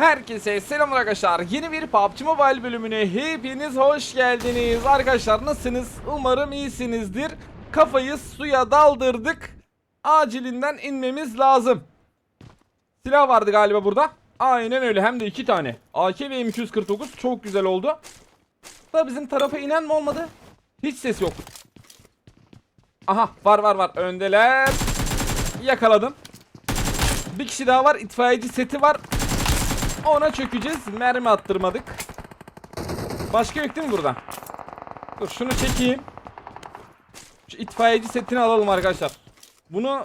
Herkese selam arkadaşlar. Yeni bir PUBG Mobile bölümüne hepiniz hoş geldiniz. Arkadaşlar nasılsınız? Umarım iyisinizdir. Kafayı suya daldırdık. Acilinden inmemiz lazım. Silah vardı galiba burada. Aynen öyle hem de iki tane. AK ve M249 çok güzel oldu. Da bizim tarafa inen mi olmadı? Hiç ses yok. Aha var var var öndeler. Yakaladım. Bir kişi daha var. itfaiyeci seti var. Ona çökeceğiz. Mermi attırmadık. Başka yok değil mi burada? Dur şunu çekeyim. Şu itfaiyeci setini alalım arkadaşlar. Bunu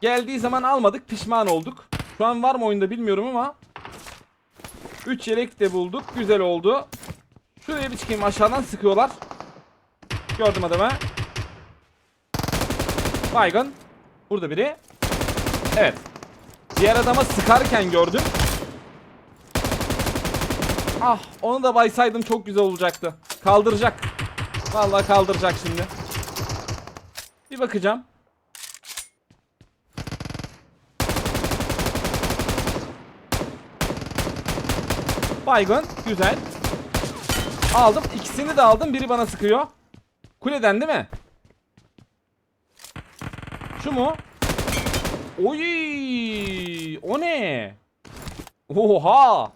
geldiği zaman almadık. Pişman olduk. Şu an var mı oyunda bilmiyorum ama 3 yelek de bulduk. Güzel oldu. Şuraya bir çıkayım. Aşağıdan sıkıyorlar. Gördüm adamı. Baygın. Burada biri. Evet. Diğer adama sıkarken gördüm. Ah onu da baysaydım çok güzel olacaktı. Kaldıracak. Vallahi kaldıracak şimdi. Bir bakacağım. Baygın. Güzel. Aldım. İkisini de aldım. Biri bana sıkıyor. Kuleden değil mi? Şu mu? Oy! O ne? Oha!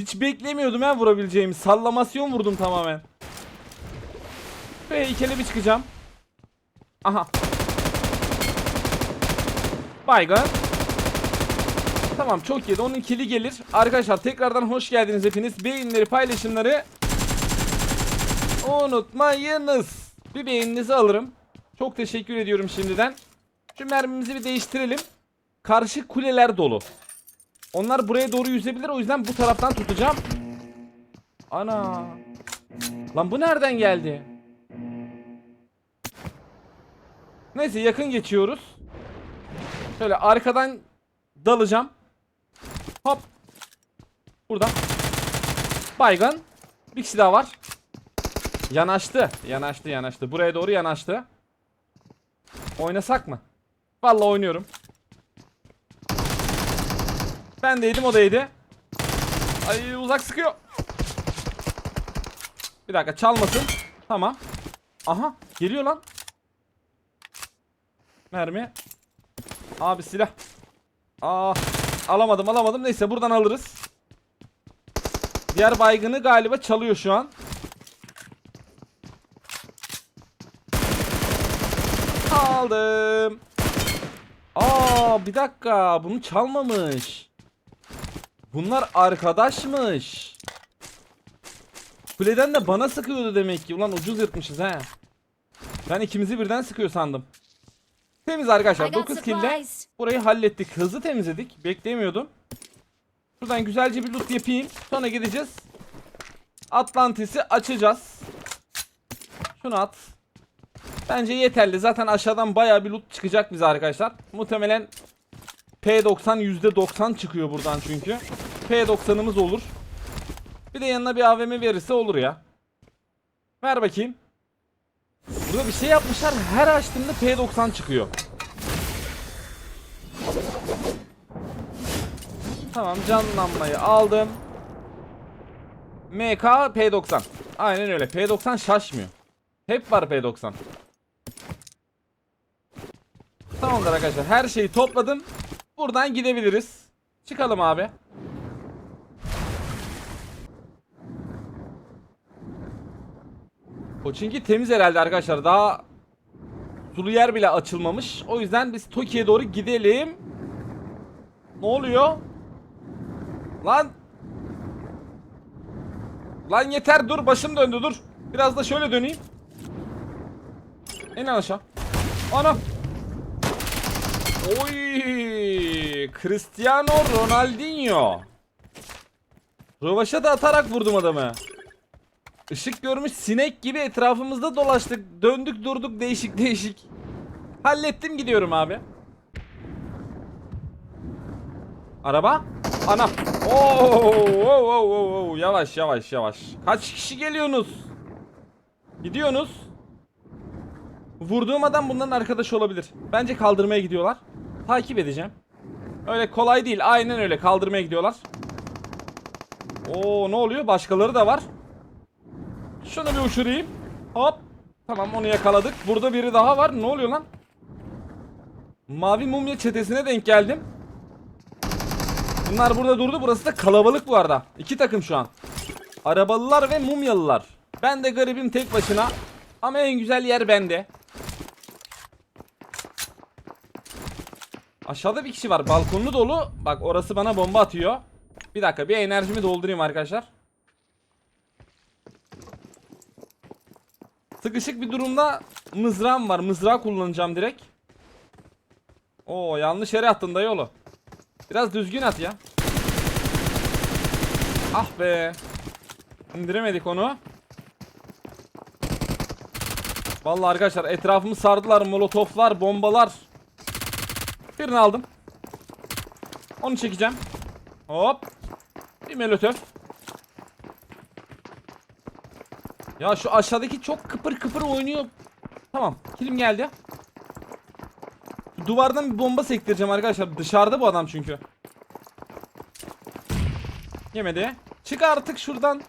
Hiç beklemiyordum ben vurabileceğimi. Sallamasyon vurdum tamamen. Ve heykele bir çıkacağım. Aha. Baygın. Tamam çok iyi. Onun kili gelir. Arkadaşlar tekrardan hoş geldiniz hepiniz. Beğenileri paylaşımları unutmayınız. Bir beğeninizi alırım. Çok teşekkür ediyorum şimdiden. Şu mermimizi bir değiştirelim. Karşı kuleler dolu. Onlar buraya doğru yüzebilir o yüzden bu taraftan tutacağım. Ana. Lan bu nereden geldi? Neyse yakın geçiyoruz. Şöyle arkadan dalacağım. Hop. Buradan. Baygın. Bir kişi daha var. Yanaştı. Yanaştı yanaştı. Buraya doğru yanaştı. Oynasak mı? Vallahi oynuyorum. Ben de yedim o da. Ay uzak sıkıyor. Bir dakika çalmasın. Tamam. Aha geliyor lan. Mermi. Abi silah. Aa alamadım alamadım. Neyse buradan alırız. Diğer baygını galiba çalıyor şu an. Aldım. Aa bir dakika bunu çalmamış. Bunlar arkadaşmış. Kuleden de bana sıkıyordu demek ki. Ulan ucuz yırtmışız he. Ben ikimizi birden sıkıyor sandım. Temiz arkadaşlar. I got 9 kille burayı hallettik. Hızlı temizledik. Beklemiyordum. Şuradan güzelce bir loot yapayım. Sonra gideceğiz. Atlantis'i açacağız. Şunu at. Bence yeterli. Zaten aşağıdan baya bir loot çıkacak bize arkadaşlar. Muhtemelen P90 %90 çıkıyor buradan çünkü. P90'ımız olur. Bir de yanına bir AVM verirse olur ya. Ver bakayım. Burada bir şey yapmışlar. Her açtığımda P90 çıkıyor. Tamam canlanmayı aldım. MK P90. Aynen öyle. P90 şaşmıyor. Hep var P90. Tamamdır arkadaşlar. Her şeyi topladım. Buradan gidebiliriz. Çıkalım abi. Koçinki temiz herhalde arkadaşlar. Daha sulu yer bile açılmamış. O yüzden biz Toki'ye doğru gidelim. Ne oluyor? Lan. Lan yeter dur başım döndü dur. Biraz da şöyle döneyim. İn aşağı. Ana. Oy! Cristiano Ronaldinho. Rövaşa da atarak vurdum adamı. Işık görmüş sinek gibi etrafımızda dolaştık. Döndük durduk değişik değişik. Hallettim gidiyorum abi. Araba? Ana. Oo, oo, oo, oo, oo. Yavaş yavaş yavaş. Kaç kişi geliyorsunuz? Gidiyorsunuz. Vurduğum adam bunların arkadaşı olabilir. Bence kaldırmaya gidiyorlar. Takip edeceğim. Öyle kolay değil. Aynen öyle. Kaldırmaya gidiyorlar. Oo ne oluyor? Başkaları da var. Şunu bir uçurayım. Hop. Tamam onu yakaladık. Burada biri daha var. Ne oluyor lan? Mavi mumya çetesine denk geldim. Bunlar burada durdu. Burası da kalabalık bu arada. İki takım şu an. Arabalılar ve mumyalılar. Ben de garibim tek başına. Ama en güzel yer bende. Aşağıda bir kişi var. Balkonlu dolu. Bak orası bana bomba atıyor. Bir dakika bir enerjimi doldurayım arkadaşlar. Sıkışık bir durumda mızrağım var. Mızrağı kullanacağım direkt. Oo yanlış yere attın da yolu. Biraz düzgün at ya. Ah be. İndiremedik onu. Vallahi arkadaşlar etrafımı sardılar. Molotoflar, bombalar. Birini aldım. Onu çekeceğim. Hop. Bir molotof. Ya şu aşağıdaki çok kıpır kıpır oynuyor. Tamam. Kilim geldi. Şu Duvardan bir bomba sektireceğim arkadaşlar. Dışarıda bu adam çünkü. Yemedi. Çık artık şuradan.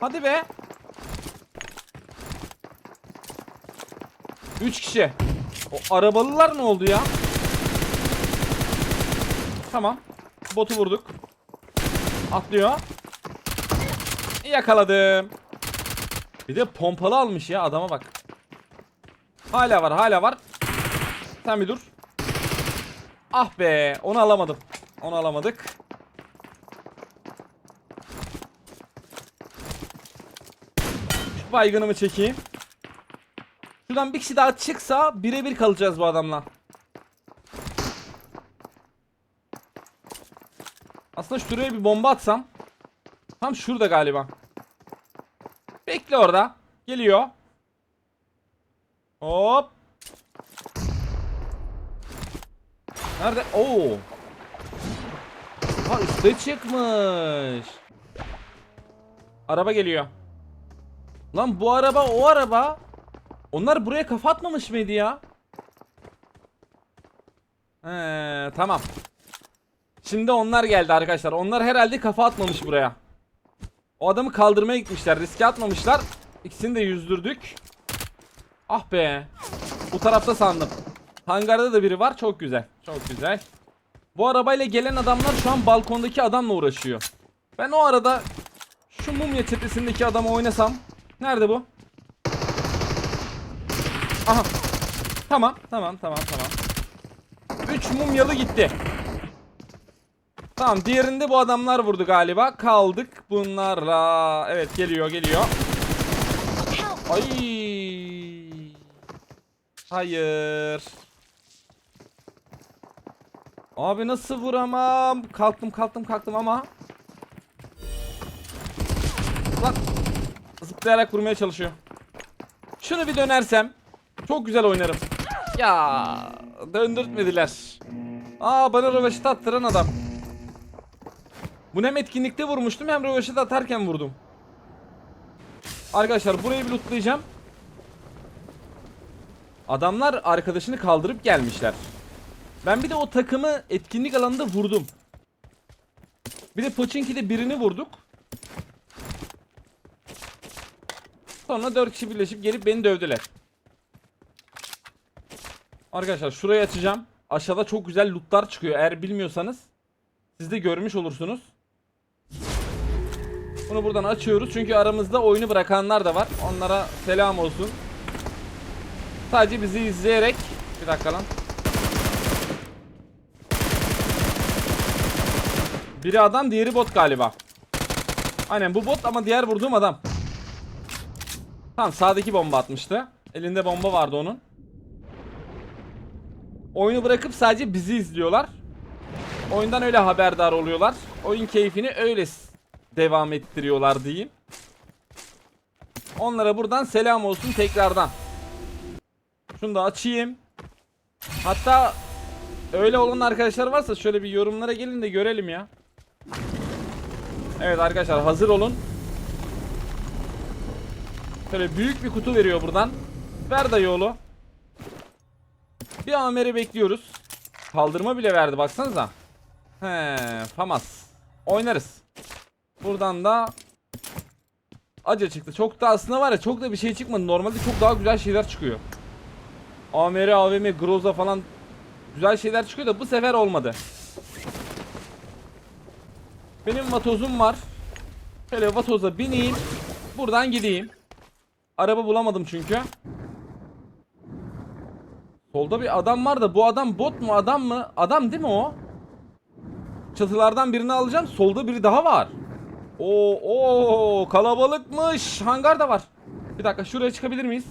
Hadi be. 3 kişi. O arabalılar ne oldu ya? Tamam. Botu vurduk. Atlıyor. Yakaladım. Bir de pompalı almış ya adama bak. Hala var hala var. Sen bir dur. Ah be onu alamadım. Onu alamadık. Şu baygınımı çekeyim. Şuradan bir kişi daha çıksa birebir kalacağız bu adamla. Aslında şuraya bir bomba atsam. Tam şurada galiba. Bekle orada. Geliyor. Hop. Nerede? Oo. Ha üste çıkmış. Araba geliyor. Lan bu araba o araba. Onlar buraya kafa atmamış mıydı ya? He, tamam. Şimdi onlar geldi arkadaşlar. Onlar herhalde kafa atmamış buraya. O adamı kaldırmaya gitmişler. Riske atmamışlar. İkisini de yüzdürdük. Ah be. Bu tarafta sandım. Hangarda da biri var. Çok güzel. Çok güzel. Bu arabayla gelen adamlar şu an balkondaki adamla uğraşıyor. Ben o arada şu mumya tepesindeki adamı oynasam. Nerede bu? Aha. Tamam, tamam, tamam, tamam. 3 mumyalı gitti. Tamam, diğerinde bu adamlar vurdu galiba. Kaldık bunlarla. Evet, geliyor, geliyor. Ay. Hayır. Abi nasıl vuramam? Kalktım, kalktım, kalktım ama. Lan. Zıplayarak vurmaya çalışıyor. Şunu bir dönersem. Çok güzel oynarım. Ya döndürtmediler. Aa bana röveşit attıran adam. Bunu hem etkinlikte vurmuştum hem röveşit atarken vurdum. Arkadaşlar burayı bir lootlayacağım. Adamlar arkadaşını kaldırıp gelmişler. Ben bir de o takımı etkinlik alanında vurdum. Bir de Pochinki'de birini vurduk. Sonra 4 kişi birleşip gelip beni dövdüler. Arkadaşlar şurayı açacağım. Aşağıda çok güzel lootlar çıkıyor. Eğer bilmiyorsanız siz de görmüş olursunuz. Bunu buradan açıyoruz çünkü aramızda oyunu bırakanlar da var. Onlara selam olsun. Sadece bizi izleyerek bir dakika lan. Biri adam, diğeri bot galiba. Aynen bu bot ama diğer vurduğum adam. Tamam sağdaki bomba atmıştı. Elinde bomba vardı onun. Oyunu bırakıp sadece bizi izliyorlar. Oyundan öyle haberdar oluyorlar. Oyun keyfini öyle devam ettiriyorlar diyeyim. Onlara buradan selam olsun tekrardan. Şunu da açayım. Hatta öyle olan arkadaşlar varsa şöyle bir yorumlara gelin de görelim ya. Evet arkadaşlar hazır olun. Şöyle büyük bir kutu veriyor buradan. Ver dayı oğlu. Bir ameri bekliyoruz. Kaldırma bile verdi baksanıza. He, Famas. Oynarız. Buradan da Acı çıktı. Çok da aslında var ya çok da bir şey çıkmadı. Normalde çok daha güzel şeyler çıkıyor. AMR, AVM, Groza falan güzel şeyler çıkıyor da bu sefer olmadı. Benim vatozum var. Şöyle vatoza bineyim. Buradan gideyim. Araba bulamadım çünkü. Solda bir adam var da bu adam bot mu adam mı? Adam değil mi o? Çatılardan birini alacağım. Solda biri daha var. Oo, oo kalabalıkmış. Hangar da var. Bir dakika şuraya çıkabilir miyiz?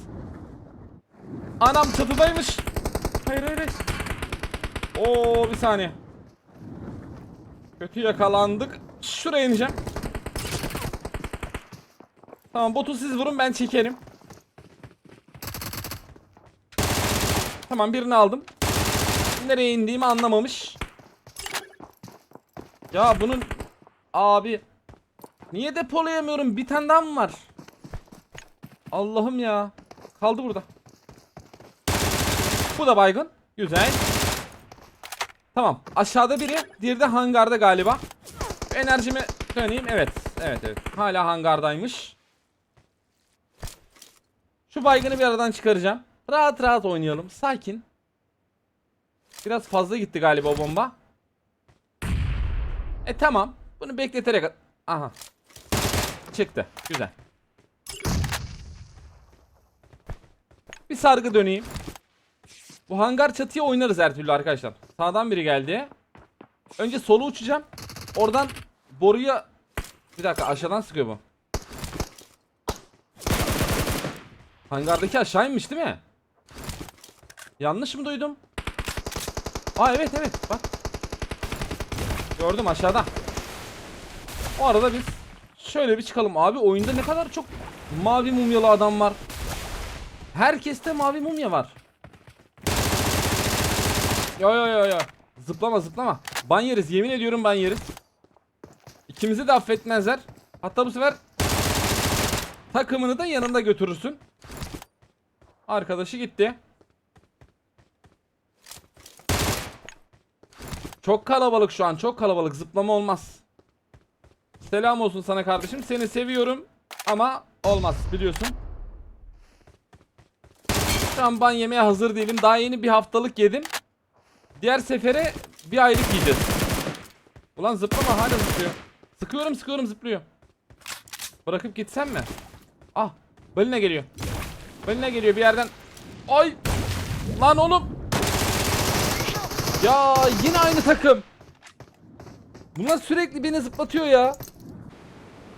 Anam çatıdaymış. Hayır hayır. Oo bir saniye. Kötü yakalandık. Şuraya ineceğim. Tamam botu siz vurun ben çekerim. Tamam birini aldım. Nereye indiğimi anlamamış. Ya bunun abi niye depolayamıyorum? Bir tane daha mı var? Allah'ım ya. Kaldı burada. Bu da baygın. Güzel. Tamam. Aşağıda biri. Diğeri de hangarda galiba. Enerjimi döneyim. Evet. Evet evet. Hala hangardaymış. Şu baygını bir aradan çıkaracağım. Rahat rahat oynayalım. Sakin. Biraz fazla gitti galiba bomba. E tamam. Bunu bekleterek... Aha. Çıktı. Güzel. Bir sargı döneyim. Bu hangar çatıya oynarız her türlü arkadaşlar. Sağdan biri geldi. Önce solu uçacağım. Oradan boruya... Bir dakika aşağıdan sıkıyor bu. Hangardaki aşağıymış değil mi? Yanlış mı duydum? Aa evet evet bak. Gördüm aşağıda. O arada biz şöyle bir çıkalım. Abi oyunda ne kadar çok mavi mumyalı adam var. Herkeste mavi mumya var. Yo yo yo yo. Zıplama zıplama. Ban yeriz yemin ediyorum ban yeriz. İkimizi de affetmezler. Hatta bu sefer takımını da yanında götürürsün. Arkadaşı gitti. Çok kalabalık şu an çok kalabalık zıplama olmaz. Selam olsun sana kardeşim seni seviyorum ama olmaz biliyorsun. Şu an ban yemeye hazır değilim daha yeni bir haftalık yedim. Diğer sefere bir aylık yiyeceğiz. Ulan zıplama hala zıplıyor. Sıkıyorum sıkıyorum zıplıyor. Bırakıp gitsem mi? Ah balina geliyor. Balina geliyor bir yerden. Ay lan oğlum ya yine aynı takım. Bunlar sürekli beni zıplatıyor ya.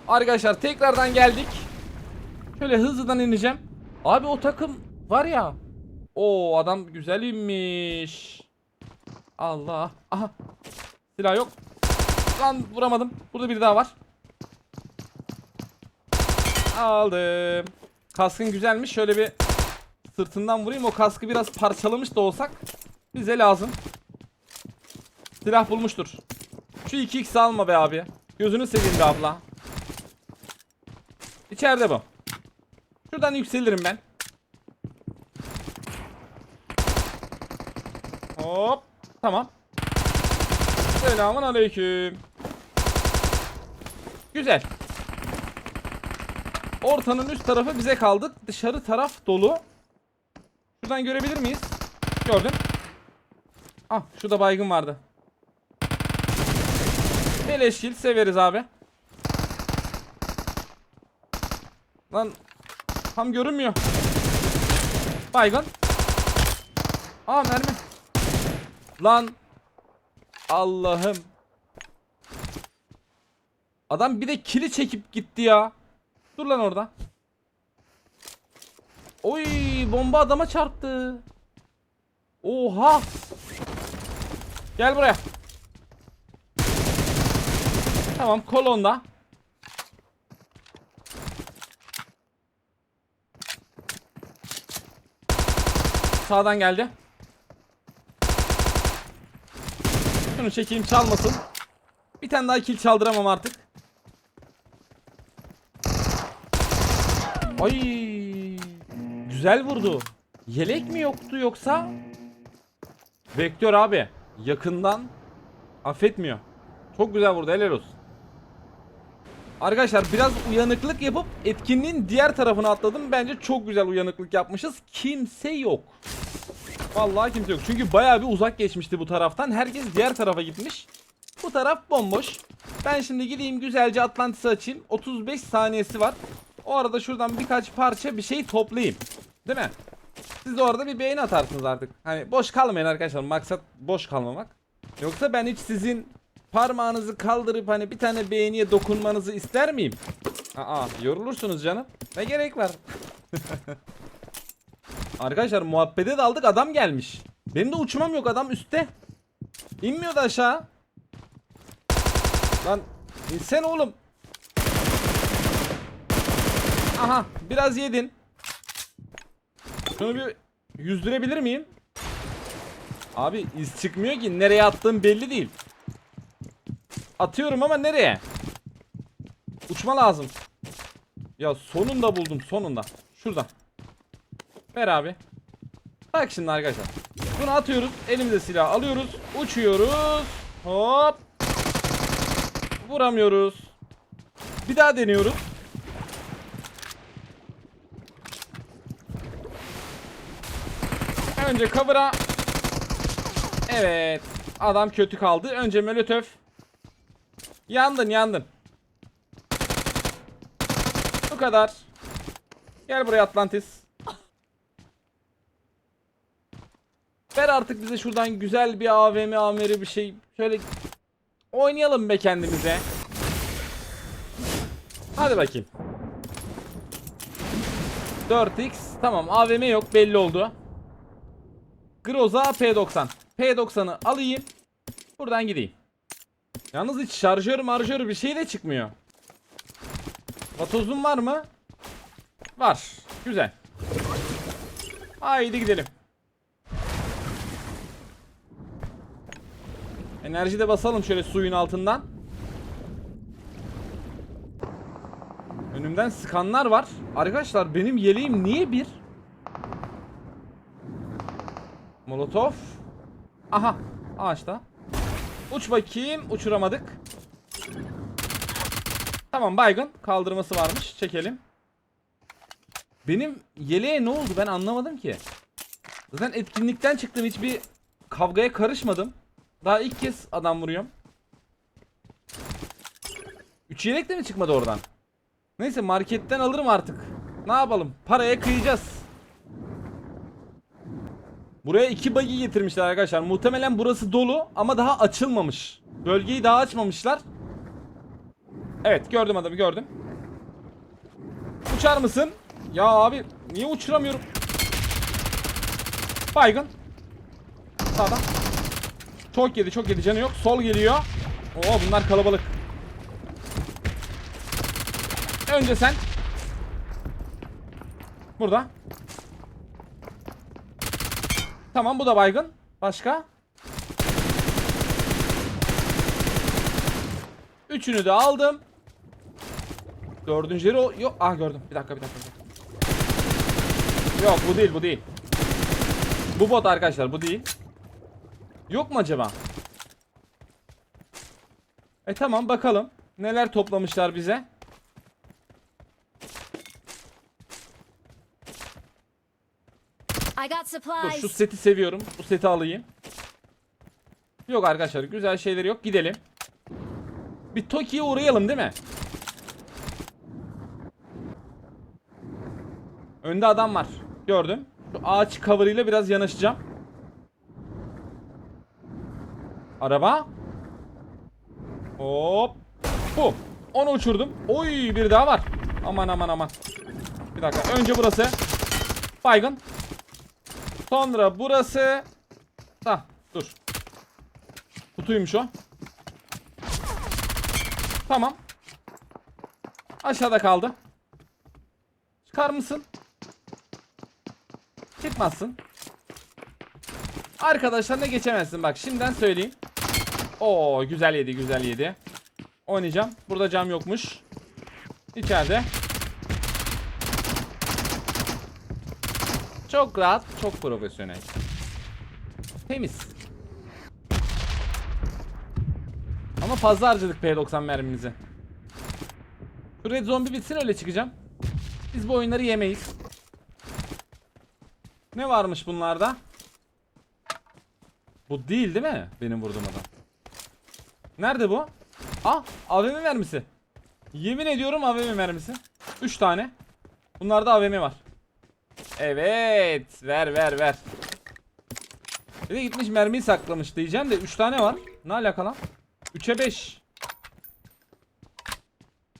Arkadaşlar tekrardan geldik. Şöyle hızlıdan ineceğim. Abi o takım var ya. O adam güzel inmiş. Allah. Aha. Silah yok. Lan vuramadım. Burada biri daha var. Aldım. Kaskın güzelmiş. Şöyle bir sırtından vurayım. O kaskı biraz parçalamış da olsak bize lazım. Silah bulmuştur. Şu 2x alma be abi. Gözünü seveyim be abla. İçeride bu. Şuradan yükselirim ben. Hop. Tamam. Selamun aleyküm. Güzel. Ortanın üst tarafı bize kaldı. Dışarı taraf dolu. Şuradan görebilir miyiz? Gördüm. Ah şurada baygın vardı. Beleşkil severiz abi. Lan tam görünmüyor. Baygın. Aa mermi. Lan Allah'ım. Adam bir de kili çekip gitti ya. Dur lan orada. Oy bomba adama çarptı. Oha. Gel buraya. Tamam kolonda. Sağdan geldi. Şunu çekeyim çalmasın. Bir tane daha kill çaldıramam artık. Ay güzel vurdu. Yelek mi yoktu yoksa? Vektör abi. yakından affetmiyor. Çok güzel vurdu helal olsun. Arkadaşlar biraz uyanıklık yapıp etkinliğin diğer tarafına atladım. Bence çok güzel uyanıklık yapmışız. Kimse yok. Vallahi kimse yok. Çünkü bayağı bir uzak geçmişti bu taraftan. Herkes diğer tarafa gitmiş. Bu taraf bomboş. Ben şimdi gideyim güzelce Atlantis'i açayım. 35 saniyesi var. O arada şuradan birkaç parça bir şey toplayayım. Değil mi? Siz de orada bir beğeni atarsınız artık. Hani boş kalmayın arkadaşlar. Maksat boş kalmamak. Yoksa ben hiç sizin parmağınızı kaldırıp hani bir tane beğeniye dokunmanızı ister miyim? Aa yorulursunuz canım. Ne gerek var? Arkadaşlar muhabbete daldık adam gelmiş. Benim de uçmam yok adam üstte. İnmiyor da aşağı. Lan insen oğlum. Aha biraz yedin. Şunu bir yüzdürebilir miyim? Abi iz çıkmıyor ki nereye attığım belli değil. Atıyorum ama nereye? Uçma lazım. Ya sonunda buldum sonunda. Şurada. Ver abi. Bak şimdi arkadaşlar. Bunu atıyoruz. Elimize silah alıyoruz. Uçuyoruz. Hop. Vuramıyoruz. Bir daha deniyoruz. Önce cover'a. Evet. Adam kötü kaldı. Önce Molotov. Yandın yandın. Bu kadar. Gel buraya Atlantis. Ver artık bize şuradan güzel bir AVM amiri bir şey. Şöyle oynayalım be kendimize. Hadi bakayım. 4x tamam AVM yok belli oldu. Groza P90. P90'ı alayım. Buradan gideyim. Yalnız hiç şarjör marjör bir şey de çıkmıyor. Vatozun var mı? Var. Güzel. Haydi gidelim. Enerji de basalım şöyle suyun altından. Önümden sıkanlar var. Arkadaşlar benim yeleğim niye bir? Molotov. Aha. Ağaçta. Uç bakayım. Uçuramadık. Tamam baygın. Kaldırması varmış. Çekelim. Benim yeleğe ne oldu ben anlamadım ki. Zaten etkinlikten çıktım. Hiçbir kavgaya karışmadım. Daha ilk kez adam vuruyorum. Üç yelek de mi çıkmadı oradan? Neyse marketten alırım artık. Ne yapalım? Paraya kıyacağız. Buraya iki buggy getirmişler arkadaşlar. Muhtemelen burası dolu ama daha açılmamış. Bölgeyi daha açmamışlar. Evet gördüm adamı gördüm. Uçar mısın? Ya abi niye uçuramıyorum? Baygın. Sağdan. Çok yedi çok yedi canı yok. Sol geliyor. Oo bunlar kalabalık. Önce sen. Burada. Tamam bu da baygın. Başka? Üçünü de aldım. Dördüncüleri o... Yok. Ah gördüm. Bir dakika. Bir dakika. Yok bu değil bu değil. Bu bot arkadaşlar bu değil. Yok mu acaba? E tamam bakalım. Neler toplamışlar bize. Dur şu seti seviyorum. Bu seti alayım. Yok arkadaşlar güzel şeyleri yok. Gidelim. Bir Toki'ye uğrayalım değil mi? Önde adam var. Gördüm. Şu ağaç cover'ıyla biraz yanaşacağım. Araba. Hop. Bu. Onu uçurdum. Oy bir daha var. Aman aman aman. Bir dakika. Önce burası. Baygın. Sonra burası. Ha dur. Kutuymuş o. Tamam. Aşağıda kaldı. Çıkar mısın? Çıkmazsın. Arkadaşlarına geçemezsin bak şimdiden söyleyeyim. Oo güzel yedi güzel yedi. Oynayacağım. Burada cam yokmuş. İçeride. Çok rahat, çok profesyonel. Temiz. Ama fazla harcadık P90 mermimizi. Şu red zombi bitsin öyle çıkacağım. Biz bu oyunları yemeyiz. Ne varmış bunlarda? Bu değil değil mi? Benim vurduğum adam. Nerede bu? Ah AVM mermisi. Yemin ediyorum AVM mermisi. 3 tane. Bunlarda AVM var. Evet. Ver ver ver. Bir de gitmiş mermiyi saklamış diyeceğim de 3 tane var. Ne alaka lan? 3'e 5.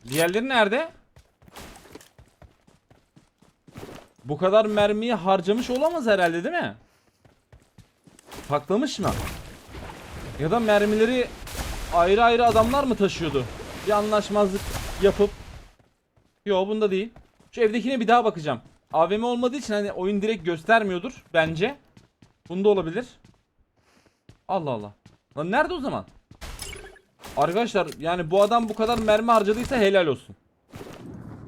Diğerleri nerede? Bu kadar mermiyi harcamış olamaz herhalde değil mi? Saklamış mı? Ya da mermileri ayrı ayrı adamlar mı taşıyordu? Bir anlaşmazlık yapıp Yo bunda değil. Şu evdekine bir daha bakacağım. AVM olmadığı için hani oyun direkt göstermiyordur bence. Bunda olabilir. Allah Allah. Lan nerede o zaman? Arkadaşlar yani bu adam bu kadar mermi harcadıysa helal olsun.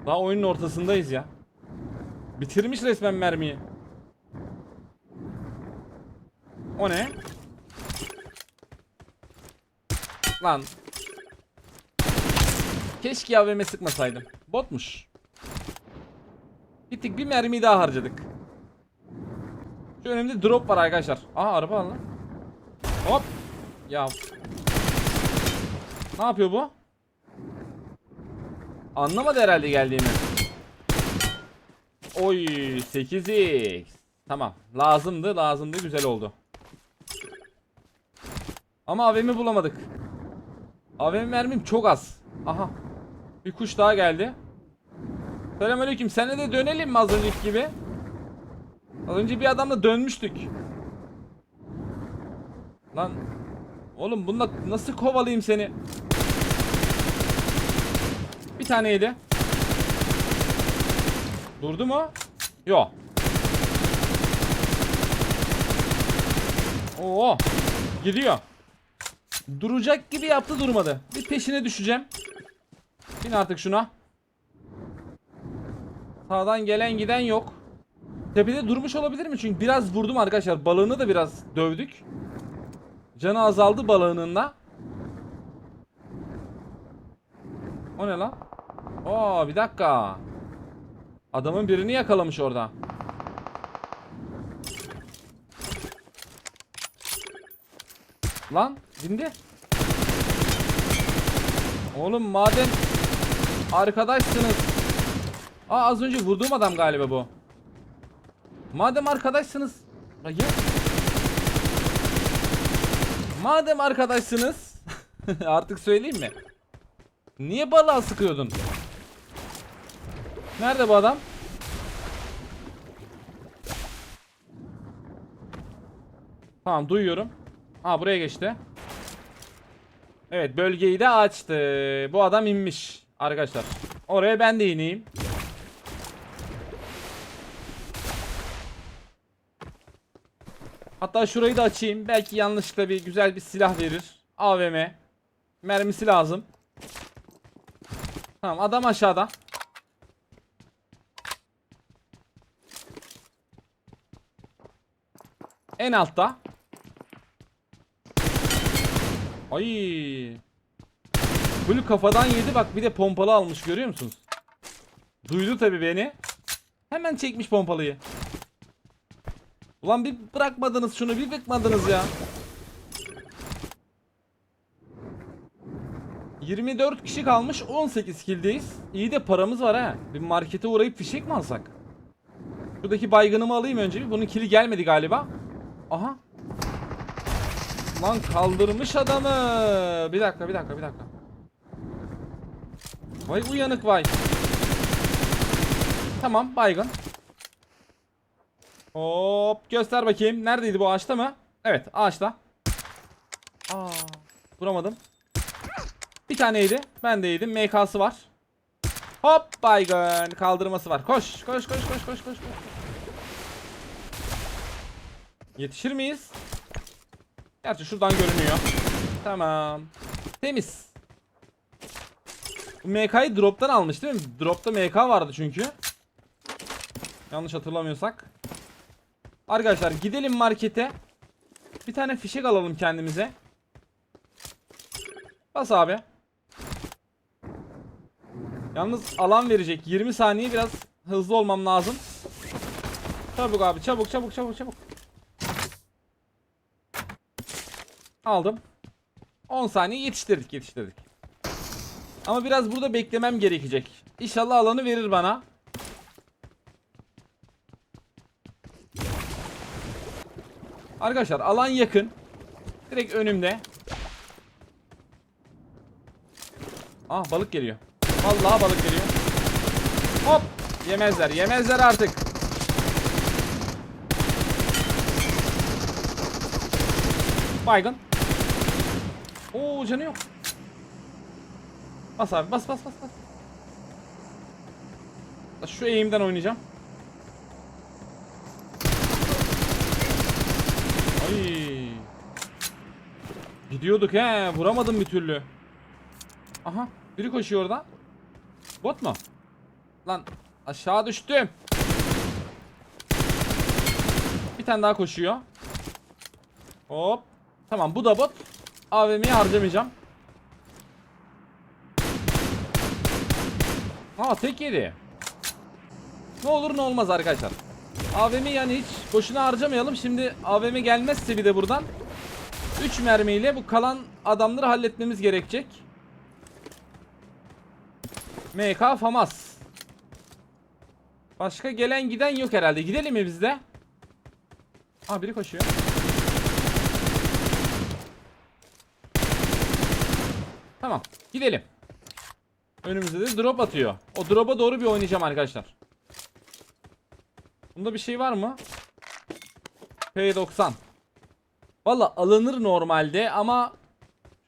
Daha oyunun ortasındayız ya. Bitirmiş resmen mermiyi. O ne? Lan. Keşke AVM sıkmasaydım. Botmuş. Gittik bir mermi daha harcadık. Şu önümde drop var arkadaşlar. Aha araba al lan. Hop. Ya. Ne yapıyor bu? Anlamadı herhalde geldiğimi. Oy 8x. Tamam. Lazımdı lazımdı güzel oldu. Ama AVM bulamadık. AVM mermim çok az. Aha. Bir kuş daha geldi. Selamünaleyküm. Senle de dönelim mi az önceki gibi? Az önce bir adamla dönmüştük. Lan. Oğlum bununla nasıl kovalayayım seni? Bir taneydi. Durdu mu? Yo. Oo. Gidiyor. Duracak gibi yaptı durmadı. Bir peşine düşeceğim. Bin artık şuna. Sağdan gelen giden yok. Tepede durmuş olabilir mi? Çünkü biraz vurdum arkadaşlar. Balığını da biraz dövdük. Canı azaldı balığının da. O ne lan? Oo bir dakika. Adamın birini yakalamış orada. Lan dindi. Oğlum madem arkadaşsınız. Aa az önce vurduğum adam galiba bu. Madem arkadaşsınız. Gel. Madem arkadaşsınız. Artık söyleyeyim mi? Niye balığa sıkıyordun? Nerede bu adam? Tamam duyuyorum. Ha buraya geçti. Evet bölgeyi de açtı. Bu adam inmiş arkadaşlar. Oraya ben de ineyim. Hatta şurayı da açayım. Belki yanlışlıkla bir güzel bir silah verir. AVM. Mermisi lazım. Tamam adam aşağıda. En altta. Ay. Blue kafadan yedi bak bir de pompalı almış görüyor musunuz? Duydu tabi beni. Hemen çekmiş pompalıyı. Ulan bir bırakmadınız şunu bir bıkmadınız ya. 24 kişi kalmış 18 killdeyiz. İyi de paramız var ha. Bir markete uğrayıp fişek mi alsak? Şuradaki baygınımı alayım önce bir. Bunun kili gelmedi galiba. Aha. Lan kaldırmış adamı. Bir dakika bir dakika bir dakika. Vay uyanık vay. Tamam baygın. Hop göster bakayım. Neredeydi bu ağaçta mı? Evet ağaçta. Aa, vuramadım. Bir taneydi. Ben de yedim. MK'sı var. Hop baygın. Kaldırması var. Koş. Koş koş koş koş koş. koş. Yetişir miyiz? Gerçi şuradan görünüyor. Tamam. Temiz. MK'yı drop'tan almış değil mi? Drop'ta MK vardı çünkü. Yanlış hatırlamıyorsak. Arkadaşlar gidelim markete. Bir tane fişek alalım kendimize. Bas abi. Yalnız alan verecek. 20 saniye biraz hızlı olmam lazım. Çabuk abi çabuk çabuk çabuk çabuk. Aldım. 10 saniye yetiştirdik yetiştirdik. Ama biraz burada beklemem gerekecek. İnşallah alanı verir bana. Arkadaşlar alan yakın. Direkt önümde. Ah balık geliyor. Vallahi balık geliyor. Hop! Yemezler, yemezler artık. Baygın. Oo canı yok. Bas abi bas bas bas bas. Şu eğimden oynayacağım. Gidiyorduk he vuramadım bir türlü. Aha biri koşuyor orada. Bot mu? Lan aşağı düştüm. Bir tane daha koşuyor. Hop. Tamam bu da bot. AVM'yi harcamayacağım. Aa tek yedi. Ne olur ne olmaz arkadaşlar. AVM yani hiç boşuna harcamayalım. Şimdi AVM gelmezse bir de buradan 3 mermiyle bu kalan adamları halletmemiz gerekecek. MK FAMAS. Başka gelen giden yok herhalde. Gidelim mi biz de? Aa biri koşuyor. Tamam. Gidelim. Önümüzde de drop atıyor. O drop'a doğru bir oynayacağım arkadaşlar. Bunda bir şey var mı? P90. Valla alınır normalde ama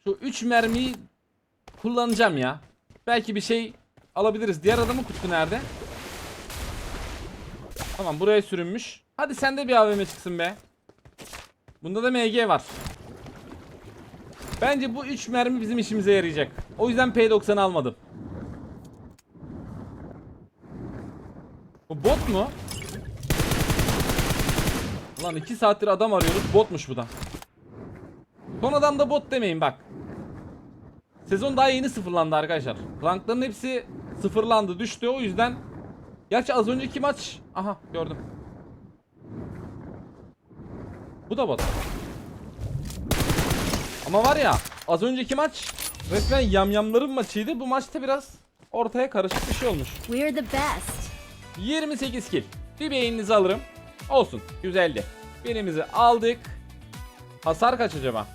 şu 3 mermiyi kullanacağım ya. Belki bir şey alabiliriz. Diğer adamın kutusu nerede? Tamam buraya sürünmüş. Hadi sende bir AVM çıksın be. Bunda da MG var. Bence bu 3 mermi bizim işimize yarayacak. O yüzden P90 almadım. Bu bot mu? Lan 2 saattir adam arıyoruz. Botmuş bu da. Son adam da bot demeyin bak. Sezon daha yeni sıfırlandı arkadaşlar. Rankların hepsi sıfırlandı, düştü o yüzden. Gerçi az önceki maç... Aha gördüm. Bu da bot. Ama var ya az önceki maç resmen yamyamların maçıydı. Bu maçta biraz ortaya karışık bir şey olmuş. We're the best. 28 kill. Bir beğeninizi alırım. Olsun. Güzeldi. Birimizi aldık. Hasar kaç acaba?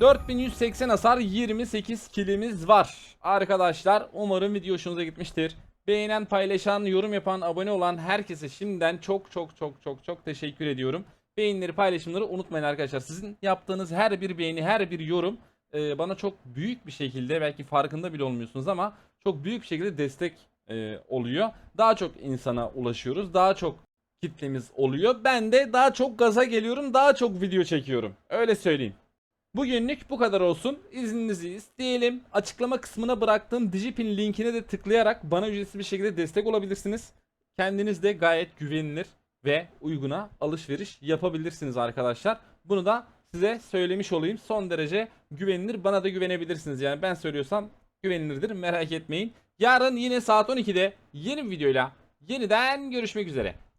4180 hasar 28 kilimiz var. Arkadaşlar umarım video hoşunuza gitmiştir. Beğenen, paylaşan, yorum yapan, abone olan herkese şimdiden çok çok çok çok çok teşekkür ediyorum. Beğenileri, paylaşımları unutmayın arkadaşlar. Sizin yaptığınız her bir beğeni, her bir yorum e, bana çok büyük bir şekilde belki farkında bile olmuyorsunuz ama çok büyük bir şekilde destek e, oluyor. Daha çok insana ulaşıyoruz. Daha çok kitlemiz oluyor. Ben de daha çok gaza geliyorum. Daha çok video çekiyorum. Öyle söyleyeyim. Bugünlük bu kadar olsun. İzninizi isteyelim. Açıklama kısmına bıraktığım Digipin linkine de tıklayarak bana ücretsiz bir şekilde destek olabilirsiniz. Kendiniz de gayet güvenilir ve uyguna alışveriş yapabilirsiniz arkadaşlar. Bunu da size söylemiş olayım. Son derece güvenilir. Bana da güvenebilirsiniz. Yani ben söylüyorsam güvenilirdir. Merak etmeyin. Yarın yine saat 12'de yeni bir videoyla yeniden görüşmek üzere.